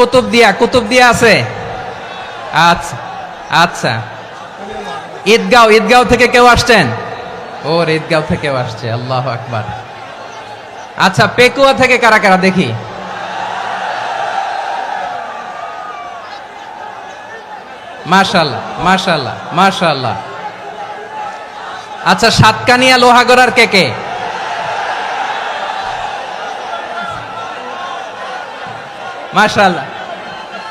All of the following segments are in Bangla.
কুতুব দিয়া কুতুব দিয়া আছে? আচ্ছা আচ্ছা। ঈদগাঁও ঈদগাঁও থেকে কেউ আসছেন? ওর ঈদগাঁও থেকেও আসছে, আল্লাহ আকবার। আচ্ছা পেকুয়া থেকে কারা কারা, দেখি। মাশাল্লাহ মাশাল্লাহ মাশাল্লাহ আচ্ছা সাতকানিয়া লোহাগড়ার কে কে? মাশাল্লাহ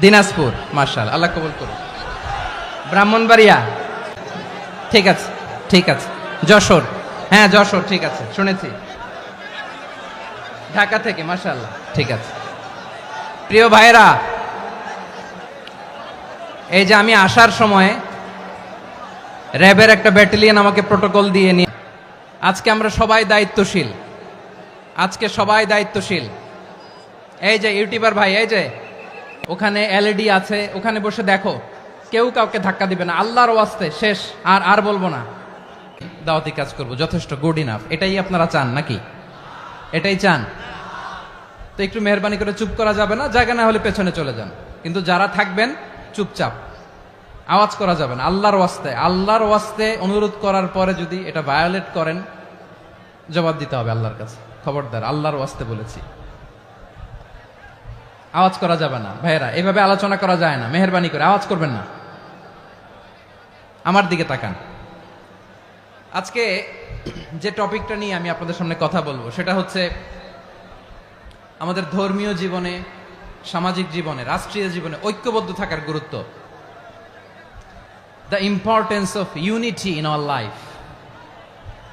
দিনাজপুর মাশাল আল্লাহ কবুল করুন ব্রাহ্মণবাড়িয়া। ঠিক আছে ঠিক আছে। যশোর। হ্যাঁ যশোর, ঠিক আছে। শুনেছি। ঢাকা থেকে মাশাল্লাহ ঠিক আছে। প্রিয় ভাইরা এই যে আমি আসার সময় র্যাবের একটা ব্যাটালিয়ন আমাকে প্রোটোকল দিয়ে নিয়ে আজকে আমরা সবাই দায়িত্বশীল। আজকে সবাই দায়িত্বশীল। এই যে ইউটিউবার ভাই, এই যে, ওখানে এলইডি আছে, ওখানে বসে দেখো, কেউ কাউকে ধাক্কা দিবে না, আল্লাহর ওয়াস্তে শেষ, আর আর বলব না। দাওয়াতি কাজ করব, যথেষ্ট গুড ইনাফ এটাই আপনারা চান নাকি? এটাই চান? তো একটু মেহরবানি করে চুপ করা যাবে না, জায়গা না হলে পেছনে চলে যান। কিন্তু যারা থাকবেন, চুপচাপ। আওয়াজ করা যাবে না, আল্লাহর ওয়াস্তে। আল্লাহর ওয়াস্তে অনুরোধ করার পরে যদি এটা ভায়োলেট করেন জবাব দিতে হবে আল্লাহর কাছে। খবরদার, আল্লাহর ওয়াস্তে বলেছি। আওয়াজ করা যাবে না। ভাইয়েরা, এভাবে আলোচনা করা যায় না। মেহরবানি করে আওয়াজ করবেন না। আমার দিকে তাকান। আজকে যে টপিকটা নিয়ে আমি আপনাদের সামনে কথা বলব, সেটা হচ্ছে আমাদের ধর্মীয় জীবনে, সামাজিক জীবনে, রাষ্ট্রীয় জীবনে ঐক্যবদ্ধ থাকার গুরুত্ব। The importance of unity in our life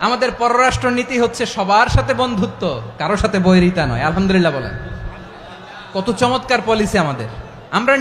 আমাদের পররাষ্ট্র নীতি হচ্ছে সবার সাথে বন্ধুত্ব, কারও সাথে বৈরিতা নয়। আলহামদুলিল্লাহ বলেন। কত চমৎকার পলিসি আমাদের। আমরা